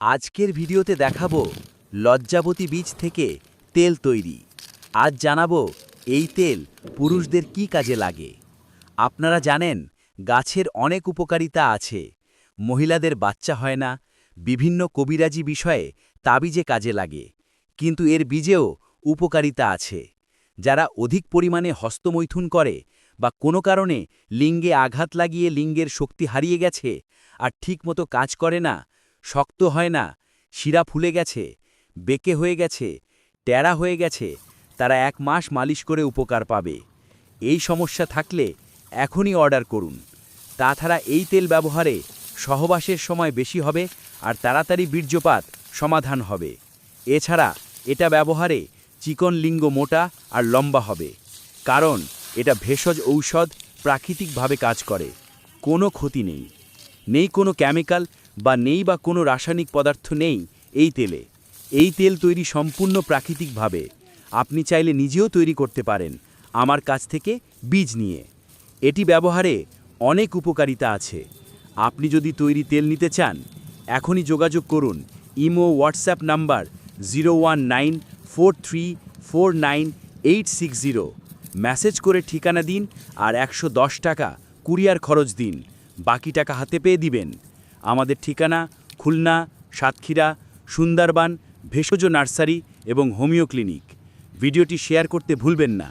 আজকের ভিডিওতে দেখাবো লজ্জাবতী বীজ থেকে তেল তৈরি। আজ জানাব এই তেল পুরুষদের কি কাজে লাগে। আপনারা জানেন, গাছের অনেক উপকারিতা আছে। মহিলাদের বাচ্চা হয় না। বিভিন্ন কবিরাজি বিষয়ে তাবিজে কাজে লাগে। কিন্তু এর বীজেও উপকারিতা আছে। যারা অধিক পরিমাণে হস্তমৈথুন করে বা কোনো কারণে লিঙ্গে আঘাত লাগিয়ে লিঙ্গের শক্তি হারিয়ে গেছে আর ঠিকমতো কাজ করে না শক্ত হয় না, শিরা ফুলে গেছে, বেঁকে হয়ে গেছে ট্যাড়া হয়ে গেছে, তারা এক মাস মালিশ করে উপকার পাবে। এই সমস্যা থাকলে এখনই অর্ডার করুন। তাছাড়া এই তেল ব্যবহারে সহবাসের সময় বেশি হবে আর তাড়াতাড়ি বীর্যপাত সমাধান হবে। এছাড়া এটা ব্যবহারে চিকন লিঙ্গ মোটা আর লম্বা হবে, কারণ এটা ভেষজ ঔষধ প্রাকৃতিকভাবে কাজ করে। কোনো ক্ষতি নেই। নেই কোনো কেমিক্যাল বা নেই বা কোনো রাসায়নিক পদার্থ নেই এই তেলে। এই তেল তৈরি সম্পূর্ণ প্রাকৃতিকভাবে। আপনি চাইলে নিজেও তৈরি করতে পারেন আমার কাছ থেকে বীজ নিয়ে। এটি ব্যবহারে অনেক উপকারিতা আছে। আপনি যদি তৈরি তেল নিতে চান, এখনই যোগাযোগ করুন। Imo, WhatsApp number zero one nine four three four nine eight six zero. Message করে ঠিকানা দিন আর একশো দশ টাকা কুরিয়ার খরচ দিন। বাকি টাকা হাতে পেয়ে দিবেন। আমাদের ঠিকানা খুলনা, সাতক্ষীরা, সুন্দরবান, ভেষজ নার্সারি এবং হোমিও ক্লিনিক। ভিডিওটি শেয়ার করতে ভুলবেন না।